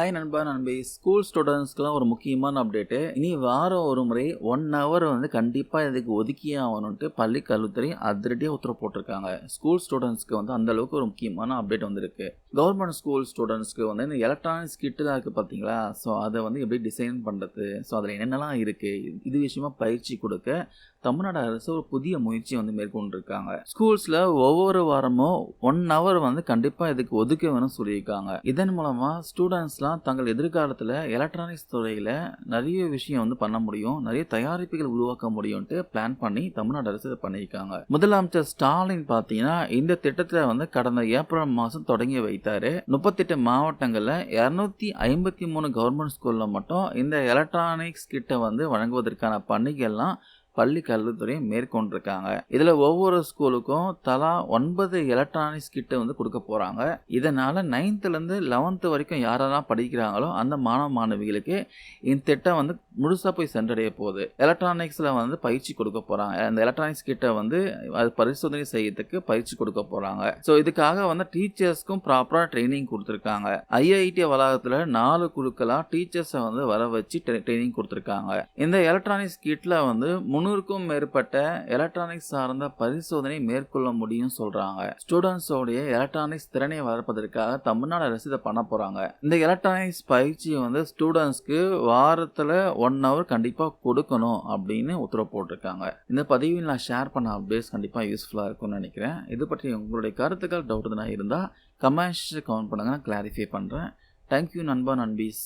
Hi நண்பா. நண்பி school ஸ்டூடெண்ட்ஸ்க்குலாம் ஒரு முக்கியமான அப்டேட்டு இனி வாரம் ஒரு முறை ஒன் ஹவர் வந்து கண்டிப்பாக இதுக்கு ஒதுக்கியே ஆகணுன்ட்டு பள்ளி கல்வித்துறை அதிரடியாக உத்தரவு போட்டிருக்காங்க. ஸ்கூல் ஸ்டூடெண்ட்ஸ்க்கு வந்து அந்த அளவுக்கு ஒரு முக்கியமான அப்டேட் வந்திருக்கு. கவர்மெண்ட் ஸ்கூல் ஸ்டூடெண்ட்ஸ்க்கு வந்து இந்த எலக்ட்ரானிக்ஸ் கிட்டுலாம் இருக்குது பார்த்தீங்களா ஸோ அதை வந்து எப்படி டிசைன் பண்ணுறது ஸோ அதில் என்னென்னலாம் இருக்குது இது விஷயமா பயிற்சி கொடுக்க தமிழ்நாடு அரசு ஒரு புதிய முயற்சியை வந்து மேற்கொண்டிருக்காங்க. ஸ்கூல்ஸில் ஒவ்வொரு வாரமும் ஒன் ஹவர் வந்து கண்டிப்பாக இதுக்கு ஒதுக்க வேணும்னு சொல்லியிருக்காங்க. இதன் மூலமாக ஸ்டூடெண்ட்ஸ்லாம் தங்கள் எதிர்காலத்தில் எலக்ட்ரானிக்ஸ் துறையில் நிறைய விஷயம் வந்து பண்ண முடியும் நிறைய தயாரிப்புகள் உருவாக்க முடியும்ட்டு பிளான் பண்ணி தமிழ்நாடு அரசு இதை பண்ணியிருக்காங்க. முதலமைச்சர் ஸ்டாலின் பார்த்தீங்கன்னா இந்த திட்டத்தை வந்து கடந்த ஏப்ரல் மாதம் தொடங்கி வைத்தார். முப்பத்தெட்டு மாவட்டங்களில் இரநூத்தி ஐம்பத்தி மூணு கவர்மெண்ட் ஸ்கூலில் மட்டும் இந்த எலக்ட்ரானிக்ஸ் கிட்ட வந்து வழங்குவதற்கான பணிகள்லாம் பள்ளி கல்வித்துறையும் மேற்கொண்டிருக்காங்க. இதில் ஒவ்வொரு ஸ்கூலுக்கும் தலா ஒன்பது எலக்ட்ரானிக்ஸ் கிட்ட வந்து கொடுக்க போகிறாங்க இதனால் நைன்த்துலேருந்து லெவன்த்து வரைக்கும் யாரெல்லாம் படிக்கிறாங்களோ அந்த மாணவ மாணவிகளுக்கு இந்த திட்டம் வந்து முழுசாக போய் சென்றடைய போகுது. எலக்ட்ரானிக்ஸில் வந்து பயிற்சி கொடுக்க போகிறாங்க அந்த எலக்ட்ரானிக்ஸ் கிட்ட வந்து அது பரிசோதனை செய்யறதுக்கு பயிற்சி கொடுக்க போகிறாங்க ஸோ இதுக்காக வந்து டீச்சர்ஸ்க்கும் ப்ராப்பராக ட்ரைனிங் கொடுத்துருக்காங்க. ஐஐடி வளாகத்தில் நாலு குழுக்களாக டீச்சர்ஸை வந்து வர வச்சு ட்ரைனிங் கொடுத்துருக்காங்க. இந்த எலக்ட்ரானிக்ஸ் கிட்டில் வந்து தொண்ணூறுக்கும் மேற்பட்ட எலக்ட்ரானிக்ஸ் சார்ந்த பரிசோதனை மேற்கொள்ள முடியும் சொல்றாங்க. ஸ்டூடெண்ட்ஸோடைய எலக்ட்ரானிக்ஸ் திறனை வளர்ப்பதற்காக தமிழ்நாடு அரசு இதை பண்ண போறாங்க. இந்த எலக்ட்ரானிக்ஸ் பயிற்சியை வந்து ஸ்டூடெண்ட்ஸ்க்கு வாரத்தில் ஒன் ஹவர் கண்டிப்பாக கொடுக்கணும் அப்படின்னு உத்தரவு போட்டிருக்காங்க. இந்த பதிவில் நான் ஷேர் பண்ண அப்டேட்ஸ் கண்டிப்பாக யூஸ்ஃபுல்லாக இருக்கும்னு நினைக்கிறேன். இது பற்றி உங்களுடைய கருத்துக்கள் டவுட் இருந்தால் கமெண்ட்ஸ் கவுண்ட் பண்ணுங்க. நான் கிளாரிஃபை பண்ணுறேன் தேங்க்யூ நண்பா நண்பீஸ்.